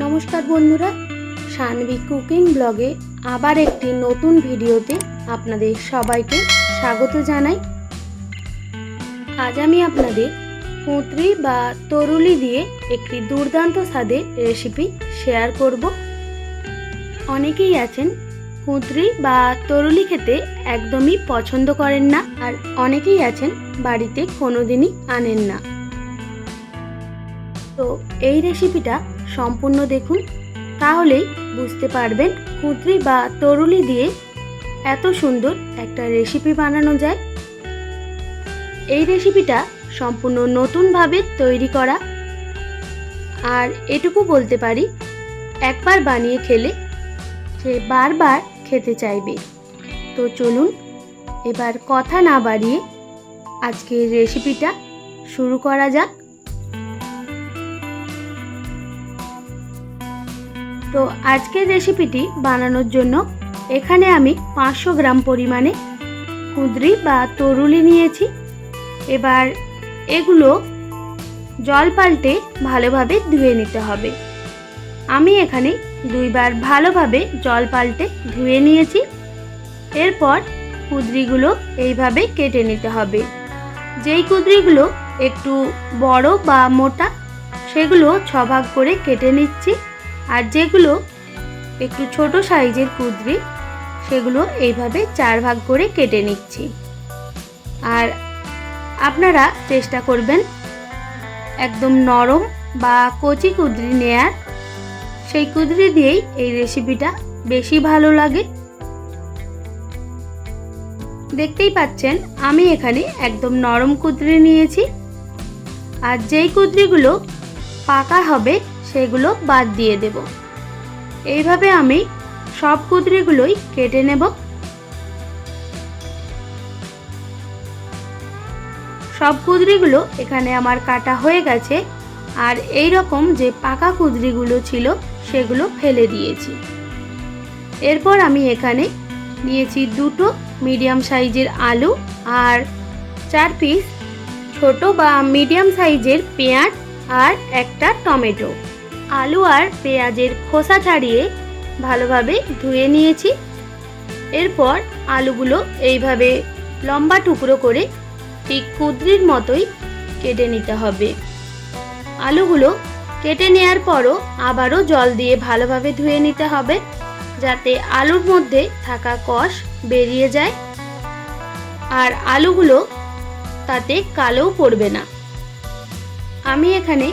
নমস্কার বন্ধুরা, সানভি কুকিং ব্লগে আবার একটি নতুন ভিডিওতে আপনাদের সবাইকে স্বাগত জানাই। আজ আমি আপনাদের পুঁতরি বা তরুলি দিয়ে একটি দুর্দান্ত স্বাদের রেসিপি শেয়ার করব। অনেকেই আছেন কুঁদরি বা তরুলি খেতে একদমই পছন্দ করেন না আর অনেকেই আছেন বাড়িতে কোনোদিনই আনেন না। তো এই রেসিপিটা সম্পূর্ণ দেখুন, তাহলেই বুঝতে পারবেন কুঁদরি বা তরুলি দিয়ে এত সুন্দর একটা রেসিপি বানানো যায়। এই রেসিপিটা সম্পূর্ণ নতুনভাবে তৈরি করা। আর এটুকু বলতে পারি, একবার বানিয়ে খেলে সে বারবার খেতে চাইবে। তো চলুন, এবার কথা না বাড়িয়ে আজকের রেসিপিটা শুরু করা যাক। তো আজকের রেসিপিটি বানানোর জন্য এখানে আমি পাঁচশো গ্রাম পরিমাণে কুঁদরি বা তরুলি নিয়েছি। এবার এগুলো জল পাল্টে ভালোভাবে ধুয়ে নিতে হবে। আমি এখানে দুইবার ভালোভাবে জল পাল্টে ধুয়ে নিয়েছি। এরপর কুদরিগুলো এইভাবে কেটে নিতে হবে। যেই কুদরিগুলো একটু বড় বা মোটা, সেগুলো ছভাগ করে কেটে নিচ্ছি। আর যেগুলো একটু ছোট সাইজের কুদরি, সেগুলো এইভাবে চার ভাগ করে কেটে নিচ্ছি। আর আপনারা চেষ্টা করবেন একদম নরম বা কচি কুদরি নেয়ার। সেই কুদরি দিয়েই এই রেসিপিটা বেশি ভালো লাগে। দেখতেই পাচ্ছেন, আমি এখানে একদম নরম কুদরি নিয়েছি। আর যেই কুদরিগুলো পাকা হবে সেগুলো বাদ দিয়ে দেব। এইভাবে আমি সব কুদরিগুলোই কেটে নেব। সব কুদরিগুলো এখানে আমার কাটা হয়ে গেছে আর এই রকম যে পাকা কুদরিগুলো ছিল সেগুলো ফেলে দিয়েছি। এরপর আমি এখানে নিয়েছি দুটো মিডিয়াম সাইজের আলু আর চার পিস ছোট বা মিডিয়াম সাইজের পেঁয়াজ আর একটা টমেটো। আলু আর পেঁয়াজের খোসা ছাড়িয়ে ভালোভাবে ধুয়ে নিয়েছি। এরপর আলুগুলো এইভাবে লম্বা টুকরো করে ঠিক কুদরির মতোই কেটে নিতে হবে। আলুগুলো কেটে নেওয়ার পরও আবারও জল দিয়ে ভালোভাবে ধুয়ে নিতে হবে যাতে আলুর মধ্যে থাকা কষ বেরিয়ে যায়। আর আলুগুলো তাতে কালোও পড়বে না। আমি এখানে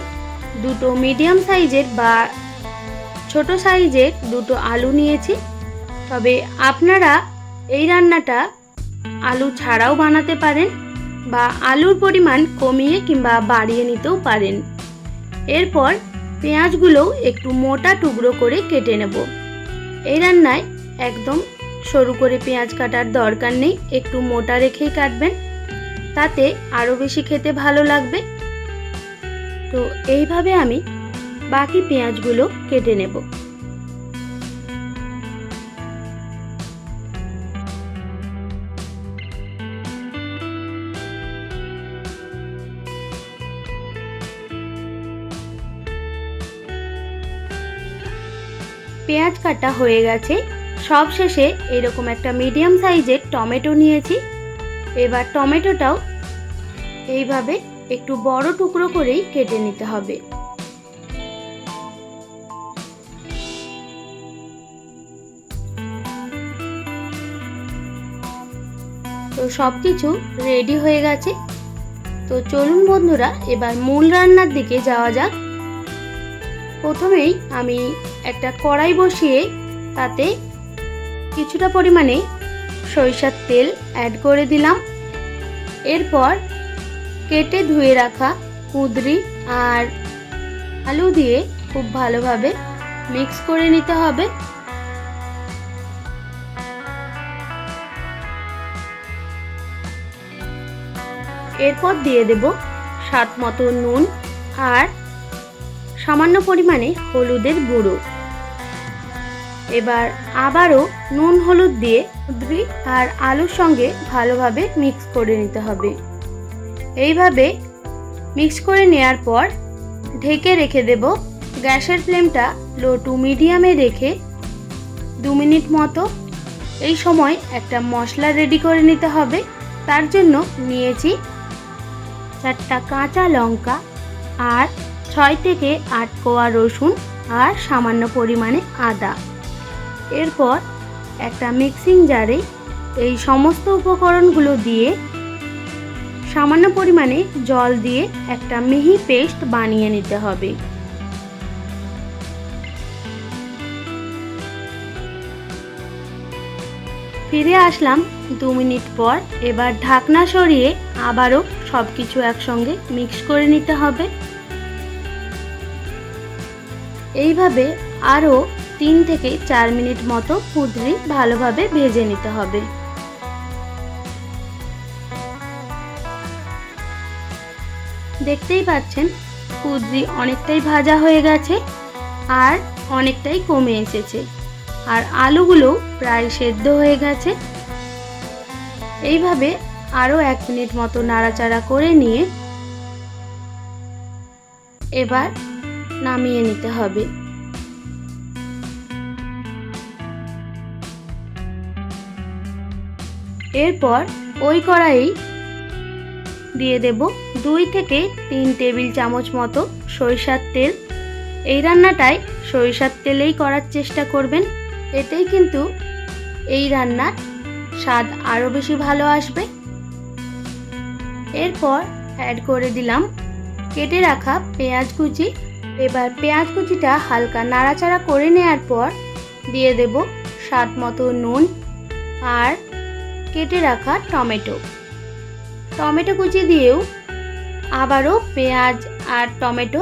দুটো মিডিয়াম সাইজের বা ছোট সাইজের দুটো আলু নিয়েছি। তবে আপনারা এই রান্নাটা আলু ছাড়াও বানাতে পারেন বা আলুর পরিমাণ কমিয়ে কিংবা বাড়িয়ে নিতেও পারেন। এরপর পেঁয়াজগুলোও একটু মোটা টুকরো করে কেটে নেব। এই রান্নায় একদম সরু করে পেঁয়াজ কাটার দরকার নেই, একটু মোটা রেখেই কাটবেন। তাতে আরও বেশি খেতে ভালো লাগবে। তো এইভাবে আমি বাকি পেঁয়াজগুলো কেটে নেব। পেঁয়াজ কাটা হয়ে গেছে। সব শেষে এরকম একটা মিডিয়াম সাইজের টমেটো নিয়েছি। এবার টমেটোটাও এইভাবে একটু বড় টুকরো করেই কেটে নিতে হবে। তো সব কিছু রেডি হয়ে গেছে। তো চলুন বন্ধুরা, এবার মূল রান্নার দিকে যাওয়া যাক। প্রথমেই আমি একটা কড়াই বসিয়ে তাতে কিছুটা পরিমাণে সরিষার তেল অ্যাড করে দিলাম। এরপর কেটে ধুয়ে রাখা কুদরি আর আলু দিয়ে খুব ভালোভাবে মিক্স করে নিতে হবে। এরপর দিয়ে দেব স্বাদ মতো নুন আর সামান্য পরিমাণে হলুদের গুঁড়ো। এবার আবারও নুন হলুদ দিয়ে কুদরি আর আলুর সঙ্গে ভালোভাবে মিক্স করে নিতে হবে। এইভাবে মিক্স করে নেয়ার পর ঢেকে রেখে দেব গ্যাসের ফ্লেমটা লো টু মিডিয়ামে রেখে দু মিনিট মতো। এই সময় একটা মশলা রেডি করে নিতে হবে। তার জন্য নিয়েছি চারটা কাঁচা লঙ্কা আর ছয় থেকে আট কোয়া রসুন আর সামান্য পরিমাণে আদা। এরপর একটা মিক্সিং জারে এই সমস্ত উপকরণগুলো দিয়ে সামান্য পরিমাণে জল দিয়ে একটা মিহি পেস্ট বানিয়ে নিতে হবে। ফিরে আসলাম দু মিনিট পর, এবার ঢাকনা সরিয়ে আবারও সব কিছু একসঙ্গে মিক্স করে নিতে হবে। এইভাবে আরও তিন থেকে চার মিনিট মতো কুদরি ভালোভাবে ভেজে নিতে হবে। দেখতেই পাচ্ছেন, কুদরি অনেকটাই ভাজা হয়ে গেছে আর অনেকটাই কমে এসেছে। আর আলুগুলো প্রায় সেদ্ধ হয়ে গেছে। এইভাবে আরও এক মিনিট মতো নাড়াচাড়া করে নিয়ে এবার নামিয়ে নিতে হবে। এরপর ওই কড়াই দিয়ে দেব দুই থেকে তিন টেবিল চামচ মতো সরিষার তেল। এই রান্নাটায় সরিষার তেলেই করার চেষ্টা করবেন, এতেই কিন্তু এই রান্নার স্বাদ আরও বেশি ভালো আসবে। এরপর অ্যাড করে দিলাম কেটে রাখা পেঁয়াজ কুচি। এবার পেঁয়াজ কুচিটা হালকা নাড়াচাড়া করে নেওয়ার পর দিয়ে দেব স্বাদ মতো নুন আর কেটে রাখা টমেটো। টমেটো কুচি দিয়েও আবারও পেঁয়াজ আর টমেটো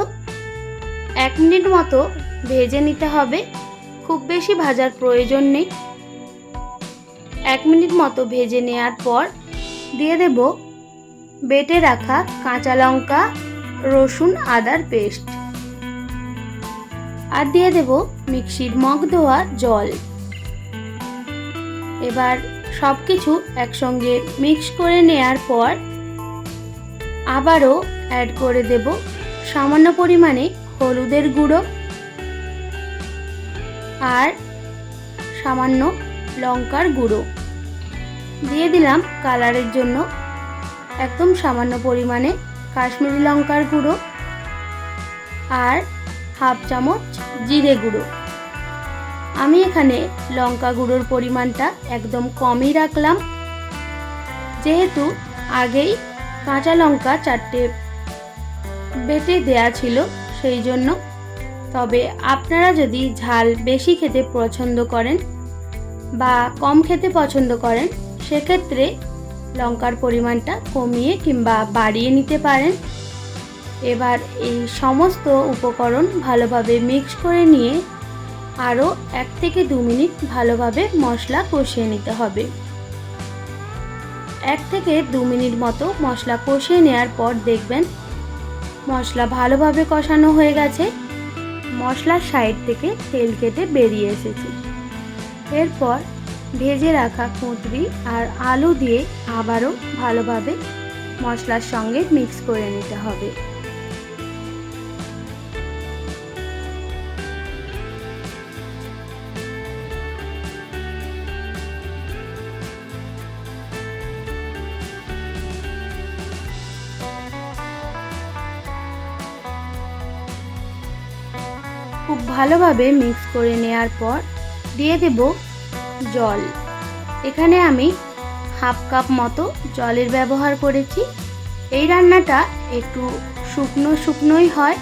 এক মিনিট মতো ভেজে নিতে হবে। খুব বেশি ভাজার প্রয়োজন নেই। এক মিনিট মতো ভেজে নেওয়ার পর দিয়ে দেব বেটে রাখা কাঁচা লঙ্কা, রসুন, আদার পেস্ট। আর দিয়ে দেব মিক্সির মগ ধোয়া জল। এবার সব কিছু একসঙ্গে মিক্স করে নেয়ার পর আবারও অ্যাড করে দেব সামান্য পরিমাণে হলুদের গুঁড়ো আর সামান্য লঙ্কার গুঁড়ো। দিয়ে দিলাম কালারের জন্য একদম সামান্য পরিমাণে কাশ্মীরি লঙ্কার গুঁড়ো আর হাফ চামচ জিরে গুঁড়ো। আমি এখানে লঙ্কা গুঁড়োর পরিমাণটা একদম কমই রাখলাম। যেহেতু আগেই কাঁচা লঙ্কা চারটে বেটে দেয়া ছিল সেই জন্য। তবে আপনারা যদি ঝাল বেশি খেতে পছন্দ করেন বা কম খেতে পছন্দ করেন, সেক্ষেত্রে লঙ্কার পরিমাণটা কমিয়ে কিংবা বাড়িয়ে নিতে পারেন। এবার এই সমস্ত উপকরণ ভালোভাবে মিক্স করে নিয়ে আরও এক থেকে দু মিনিট ভালোভাবে মশলা কষিয়ে নিতে হবে। এক থেকে দু মিনিট মতো মশলা কষিয়ে নেওয়ার পর দেখবেন মশলা ভালোভাবে কষানো হয়ে গেছে। মশলার সাইড থেকে তেল কেটে বেরিয়ে এসেছে। এরপর ভেজে রাখা কুঁদরি আর আলু দিয়ে আবারও ভালোভাবে মশলার সঙ্গে মিক্স করে নিতে হবে। খুব ভালোভাবে মিক্স করে নেওয়ার পর দিয়ে দেব জল। এখানে আমি হাফ কাপ মতো জলের ব্যবহার করেছি। এই রান্নাটা একটু শুকনো শুকনোই হয়।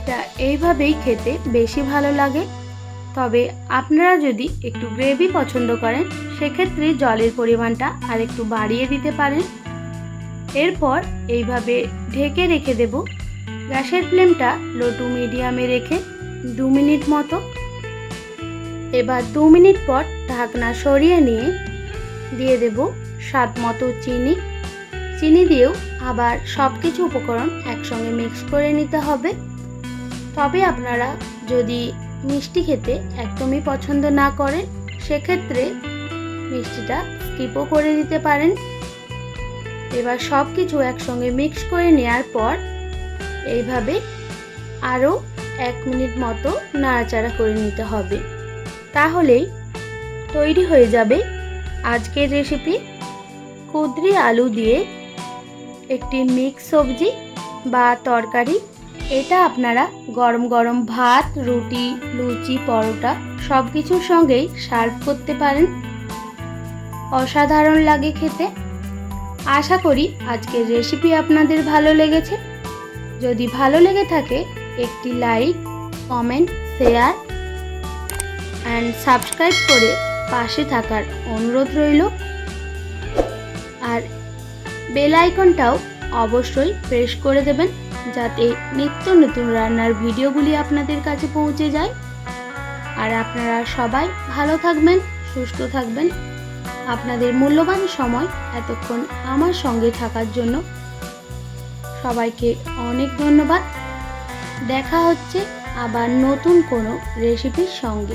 এটা এইভাবেই খেতে বেশি ভালো লাগে। তবে আপনারা যদি একটু গ্রেভি পছন্দ করেন, সেক্ষেত্রে জলের পরিমাণটা আর একটু বাড়িয়ে দিতে পারেন। এরপর এইভাবে ঢেকে রেখে দেব গ্যাসের ফ্লেমটা লো টু মিডিয়ামে রেখে দু মিনিট মতো। এবার দু মিনিট পর ঢাকনা সরিয়ে নিয়ে দিয়ে দেব স্বাদ মতো চিনি। চিনি দিয়েও আবার সব কিছু উপকরণ একসঙ্গে মিক্স করে নিতে হবে। তবে আপনারা যদি মিষ্টি খেতে একদমই পছন্দ না করেন, সেক্ষেত্রে মিষ্টিটা স্কিপও করে দিতে পারেন। এবার সব কিছু একসঙ্গে মিক্স করে নেওয়ার পর এইভাবে আরও এক মিনিট মতো নাড়াচাড়া করে নিতে হবে। তাহলেই তৈরি হয়ে যাবে আজকের রেসিপি কুদরি আলু দিয়ে একটি মিক্স সবজি বা তরকারি, এটা আপনারা গরম গরম ভাত, রুটি, লুচি, পরোটা সব কিছুর সঙ্গেই সার্ভ করতে পারেন। অসাধারণ লাগে খেতে। আশা করি আজকের রেসিপি আপনাদের ভালো লেগেছে। যদি ভালো লেগে থাকে, একটি like comment share and subscribe করে পাশে থাকার অনুরোধ রইল। আর বেল আইকনটাও অবশ্যই প্রেস করে দেবেন, যাতে নিত্য নতুন রান্নার ভিডিওগুলি আপনাদের কাছে পৌঁছে যায়। আর আপনারা সবাই ভালো থাকবেন, সুস্থ থাকবেন। আপনাদের মূল্যবান সময় এতক্ষণ আমার সঙ্গে থাকার জন্য সবাইকে অনেক ধন্যবাদ। দেখা হচ্ছে আবার নতুন কোনো রেসিপির সঙ্গে।